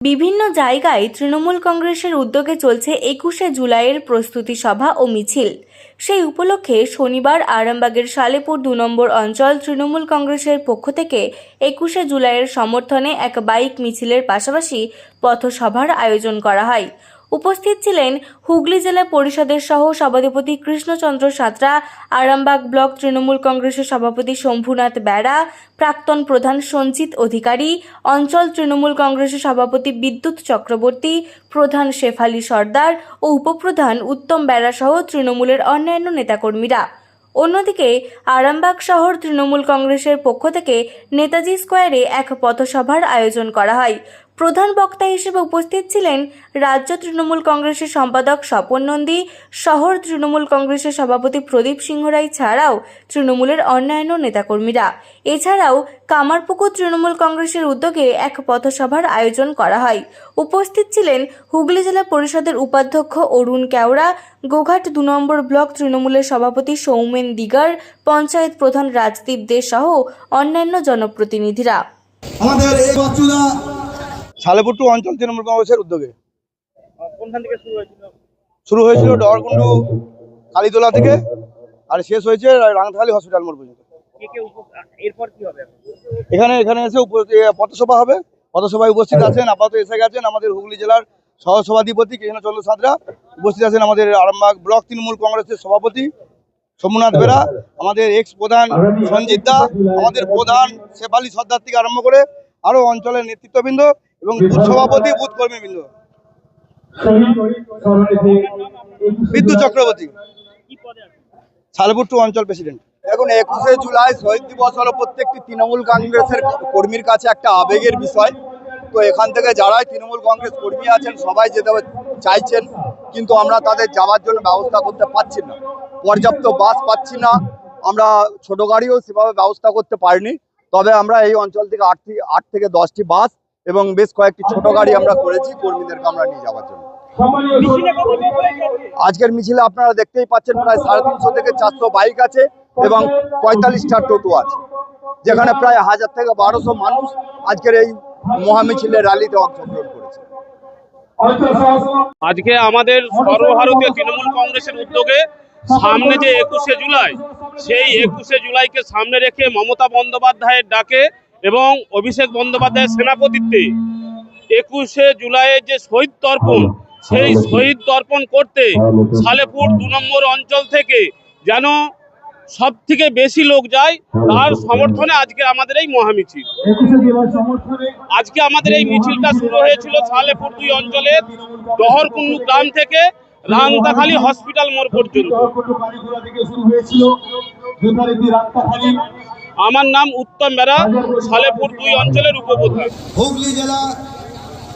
বিভিন্ন জায়গায় তৃণমূল কংগ্রেসের উদ্যোগে চলছে একুশে জুলাইয়ের প্রস্তুতি সভা ও মিছিল। সেই উপলক্ষে শনিবার আরামবাগের সালেপুর দু নম্বর অঞ্চল তৃণমূল কংগ্রেসের পক্ষ থেকে একুশে জুলাইয়ের সমর্থনে এক বাইক মিছিলের পাশাপাশি পথসভার আয়োজন করা হয়। উপস্থিত ছিলেন হুগলি জেলা পরিষদের সহ সভাধিপতি কৃষ্ণচন্দ্র সাঁতরা, আরামবাগ ব্লক তৃণমূল কংগ্রেসের সভাপতি শম্ভুনাথ বেড়া, প্রাক্তন প্রধান সঞ্চিত অধিকারী, অঞ্চল তৃণমূল কংগ্রেসের সভাপতি বিদ্যুৎ চক্রবর্তী, প্রধান শেফালি সর্দার ও উপপ্রধান উত্তম বেড়া সহ তৃণমূলের অন্যান্য নেতাকর্মীরা। অন্যদিকে, আরামবাগ শহর তৃণমূল কংগ্রেসের পক্ষ থেকে নেতাজি স্কোয়ারে এক পথসভার আয়োজন করা হয়। প্রধান বক্তা হিসেবে উপস্থিত ছিলেন রাজ্য তৃণমূল কংগ্রেসের সম্পাদক স্বপন নন্দী, শহর তৃণমূল কংগ্রেসের সভাপতি প্রদীপ সিংহ রায় ছাড়াও তৃণমূলের অন্যান্য নেতাকর্মীরা। এছাড়াও কামারপুকুর তৃণমূল কংগ্রেসের উদ্যোগে এক পথসভার আয়োজন করা হয়। উপস্থিত ছিলেন হুগলি জেলা পরিষদের উপাধ্যক্ষ অরুণ কেওড়া, গোঘাট দু নম্বর ব্লক তৃণমূলের সভাপতি সৌমেন দিগার, পঞ্চায়েত প্রধান রাজদীপ দে সহ অন্যান্য জনপ্রতিনিধিরা। আমাদের এই বাচ্চুদা সালেপুর টু অঞ্চল তৃণমূল কংগ্রেসের উদ্যোগে। শুরু হয়েছিল? ডহরকুন্ডু কালীতলা থেকে আর শেষ হয়েছে রাঙাখালী হসপিটাল মোড় পর্যন্ত। এখন? এখানে এসে পথসভা হবে। পথসভায় উপস্থিত আছেন আপাতত এসে গেছেন আমাদের হুগলি জেলার সহসভাধিপতি কৃষ্ণচন্দ্র সাঁতরা। উপস্থিত আছেন আমাদের আরামবাগ ব্লক তৃণমূল কংগ্রেসের সভাপতি সোমনাথ বেরা আমাদের এক্স প্রধান সঞ্জিত দা আমাদের প্রধান শেফালি সর্দার থেকে আরম্ভ করে আরও অঞ্চলের নেতৃত্ববৃন্দ। এবং বুথ সভাপতি বুথ কর্মীবৃন্দ বিদ্যুৎ চক্রবর্তী। টু অঞ্চল প্রেসিডেন্ট। দেখুন একুশে জুলাই শহীদ দিবস হলো প্রত্যেকটি তৃণমূল কংগ্রেসের কর্মীর কাছে একটা আবেগের বিষয়। তো এখান থেকে যারাই তৃণমূল কংগ্রেস কর্মী আছেন সবাই যেতে চাইছেন কিন্তু আমরা তাদের যাওয়ার জন্য ব্যবস্থা করতে পারছি না। পর্যাপ্ত বাস পাচ্ছি না। আমরা ছোট গাড়িও সেভাবে ব্যবস্থা করতে পারিনি। তবে আমরা এই অঞ্চল থেকে আট থেকে আট থেকে দশটি বাস এবং বেশ কয়েকটি ছোট গাড়ি আমরা করেছি কর্মীদেরকে আমরা নিয়ে যাওয়ার জন্য? আজকের মিছিলে আপনারা দেখতেই পাচ্ছেন প্রায় সাড়ে তিনশো থেকে চারশো বাইক আছে এবং পঁয়তাল্লিশটা টোটো আছে যেখানে প্রায় হাজার থেকে বারোশো মানুষ আজকের এই মহামিছিলের র্যালিতে অংশগ্রহণ করেছে আজকে আমাদের সর্বভারতীয় তৃণমূল কংগ্রেসের উদ্যোগে সামনে যে একুশে জুলাই সেই একুশে জুলাইকে সামনে রেখে মমতা বন্দ্যোপাধ্যায়ের ডাকে এবং অভিষেক বন্দ্যোপাধ্যায়ের সেনাপতিত্বে একুশে জুলাইয়ের যে শহীদ তর্পণ সেই শহীদ তর্পণ করতে সালেপুর দু নম্বর অঞ্চল থেকে যেন সব থেকে বেশি লোক যায় তার সমর্থনে আজকে আমাদের এই মহামিছিল। আজকে আমাদের এই মিছিলটা শুরু হয়েছিল সালেপুর দুই অঞ্চলের ডহরকুন্ডু গ্রাম থেকে রাংতাখালী হসপিটাল মোড় পর্যন্ত। আমার নাম উত্তম বেরা সালেপুর দুই অঞ্চলের উপপ্রধান। হুগলি জেলা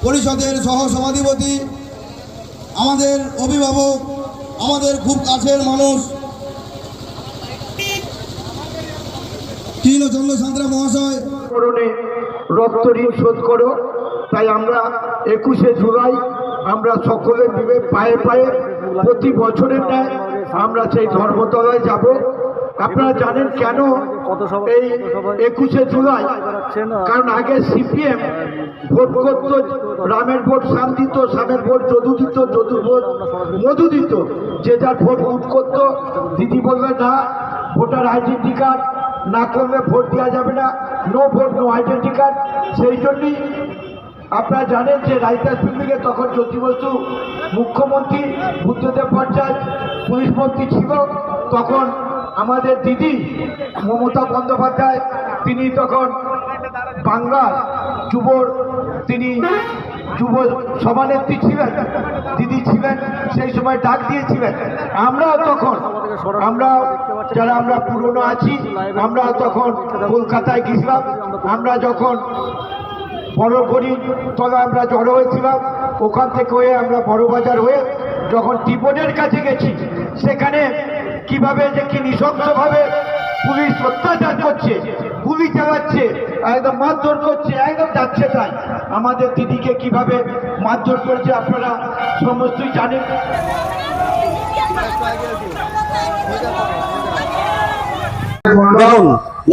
পরিষদের সহ সভাধিপতি আমাদের অভিভাবক আমাদের খুব কাছের মানুষ মহাশয়। রক্ত ঋণ শোধ করো তাই আমরা একুশে জুলাই আমরা সকলে মিলে পায়ে পায়ে প্রতি বছরের ন্যায় আমরা সেই ধর্মতলায় যাব। আপনারা জানেন কেন এই একুশে জুলাই? কারণ আগে সিপিএম ভোট করত রামের ভোট শাম দিত শামের ভোট যদু দিত যদুর ভোট মধু দিত। যে যার ভোট উঠ করতো দিদি বলবে না ভোটার আইডেন্টি কার্ড না করলে ভোট দেওয়া যাবে না। No vote no identity card. সেই জন্যই আপনারা জানেন যে রাইটার্স বিল্ডিংয়ে তখন জ্যোতি বসু মুখ্যমন্ত্রী বুদ্ধদেব পঞ্চায়েত পুলিশ মন্ত্রী ছিল তখন আমাদের দিদি মমতা বন্দ্যোপাধ্যায়, তিনি তখন বাংলার যুবর, তিনি যুব সভানেত্রী ছিলেন, দিদি ছিলেন, সেই সময় ডাক দিয়েছিলেন। আমরাও তখন, আমরা যারা আমরা পুরনো আছি, আমরা তখন কলকাতায় গেছিলাম আমরা যখন বড় গড়ি তবে আমরা জড়ো হয়েছিলাম, ওখান থেকে হয়ে আমরা বড় বাজার হয়ে যখন টিপনের কাছে গেছি, সেখানে কীভাবে যে কি নৃশংসভাবে পুলিশ অত্যাচার করছে, গুলি চালাচ্ছে, একদম মারধর করছে, একদম যাচ্ছে তাই। আমাদের দিদিকে কীভাবে মারধর করছে আপনারা সমস্তই জানেন।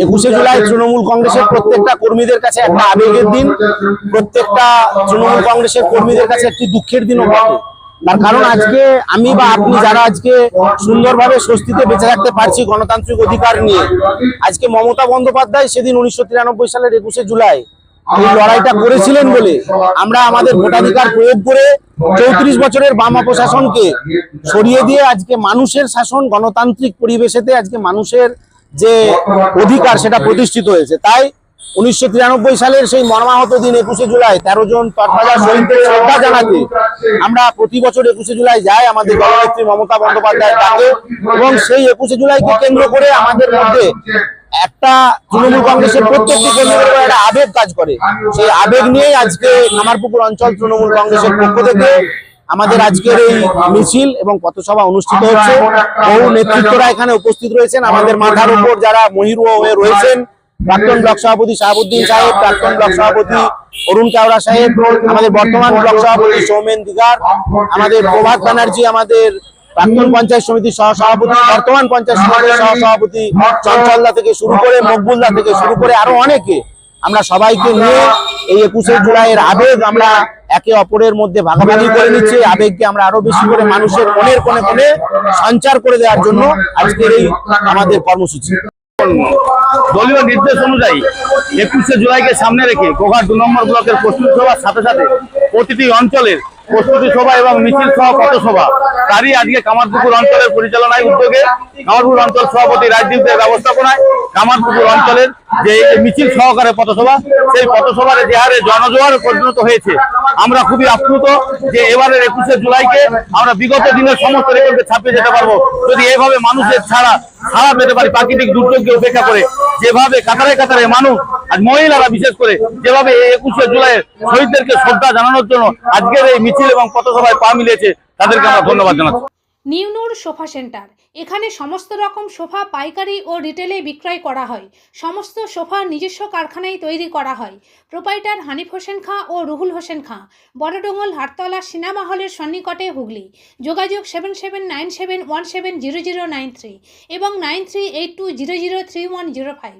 একুশে জুলাই তৃণমূল কংগ্রেসের প্রত্যেকটা কর্মীদের কাছে একটা আবেগের দিন, প্রত্যেকটা তৃণমূল কংগ্রেসের কর্মীদের কাছে একটি দুঃখের দিনও বটে তার কারণ আজকে আমি বা আপনি যারা আজকে সুন্দরভাবে স্বস্তিতে বেঁচে থাকতে পারছি গণতান্ত্রিক অধিকার নিয়ে, আজকে মমতা বন্দ্যোপাধ্যায় সেদিন উনিশশো তিরানব্বই সালের একুশে জুলাই এই লড়াইটা করেছিলেন বলে আমরা আমাদের ভোটাধিকার প্রয়োগ করে চৌত্রিশ বছরের বামা প্রশাসনকে সরিয়ে দিয়ে আজকে মানুষের শাসন গণতান্ত্রিক পরিবেশেতে আজকে মানুষের যে অধিকার সেটা প্রতিষ্ঠিত হয়েছে। তাই উনিশশো তিরানব্বই সালের সেই মর্মাহত দিন একুশে জুলাই, তেরো আমরা একুশে জুলাই যাই আমাদের মমতা বন্দ্যোপাধ্যায়ের ডাকে এবং সেই একুশে জুলাইকে কেন্দ্র করে আমাদের মধ্যে একটা তৃণমূল একটা আবেগ কাজ করে। সেই আবেগ নিয়েই আজকে কামারপুকুর অঞ্চল তৃণমূল কংগ্রেসের পক্ষ থেকে আমাদের আজকের এই মিছিল এবং পথসভা অনুষ্ঠিত হচ্ছে। বহু নেতৃত্বরা এখানে উপস্থিত রয়েছেন। আমাদের মাথার উপর যারা মহিরুহ হয়ে রয়েছেন প্রাক্তন ব্লক সভাপতি শাহাবুদ্দিন সাহেব, প্রাক্তন ব্লক সভাপতি অরুণ কেওড়া সাহেব, আমাদের বর্তমান ব্লক সভাপতি সৌমেন দিগার, আমাদের প্রভাত ব্যানার্জি, আমাদের প্রাক্তন পঞ্চায়েত সমিতির সহ সভাপতি বর্তমান পঞ্চায়েত সমিতির সহ সভাপতি চঞ্চলদা থেকে শুরু করে, মকবুলদা থেকে শুরু করে আরও অনেকে। আমরা সবাইকে নিয়ে এই একুশে জুলাইয়ের আবেগ আমরা একে অপরের মধ্যে ভাগাভাগি করে নিচ্ছি। আবেগকে আমরা আরও বেশি করে মানুষের মনের কোণে কোণে সঞ্চার করে দেওয়ার জন্য আজকের এই আমাদের কর্মসূচি। দলীয় নির্দেশ অনুযায়ী একুশে জুলাইকে সামনে রেখে গোঘাট দু নম্বর ব্লকের প্রস্তুত সভার সাথে সাথে প্রতিটি অঞ্চলের প্রস্তুতি সভা এবং মিছিল সহ পথসভা তারই আজকে কামারপুকুর অঞ্চলের পরিচালনায় উদ্যোগে কামারপুকুর অঞ্চল সভাপতি রাজদীপদের ব্যবস্থাপনায় কামারপুকুর অঞ্চলের যে মিছিল সহকারে পথসভা, সেই পথসভার যে হারে জনজোয়ার পরিণত হয়েছে। আমরা খুবই আপ্লুত যে এবারের একুশে জুলাইকে আমরা বিগত দিনের সমস্ত রেকর্ডকে ছাপিয়ে যেতে পারব। যদি এভাবে মানুষের ছাড়া ছাড়া পেতে পারি প্রাকৃতিক দুর্যোগকে উপেক্ষা করে, যেভাবে কাতারে কাতারে মানুষ আর মহিলারা বিশেষ করে, যেভাবে একুশে জুলাই শহীদদেরকে শ্রদ্ধা জানানোর জন্য আজকের এই মিছিল এবং পথসভায় পা মিলিয়েছে তাদেরকে আমরা ধন্যবাদ জানাচ্ছি। নিউনুর সোফা সেন্টার। এখানে সমস্ত রকম সোফা, পাইকারি ও রিটেলে বিক্রয় করা হয়। সমস্ত সোফা নিজস্ব কারখানায় তৈরি করা হয়। প্রোপাইটার হানিফ হোসেন খাঁ ও রুহুল হোসেন খাঁ। বড়ডোঙ্গল হাটতলা সিনেমা হলের সন্নিকটে হুগলি। যোগাযোগ seven seven nine seven one seven zero zero nine three এবং nine three eight two zero zero three one zero five.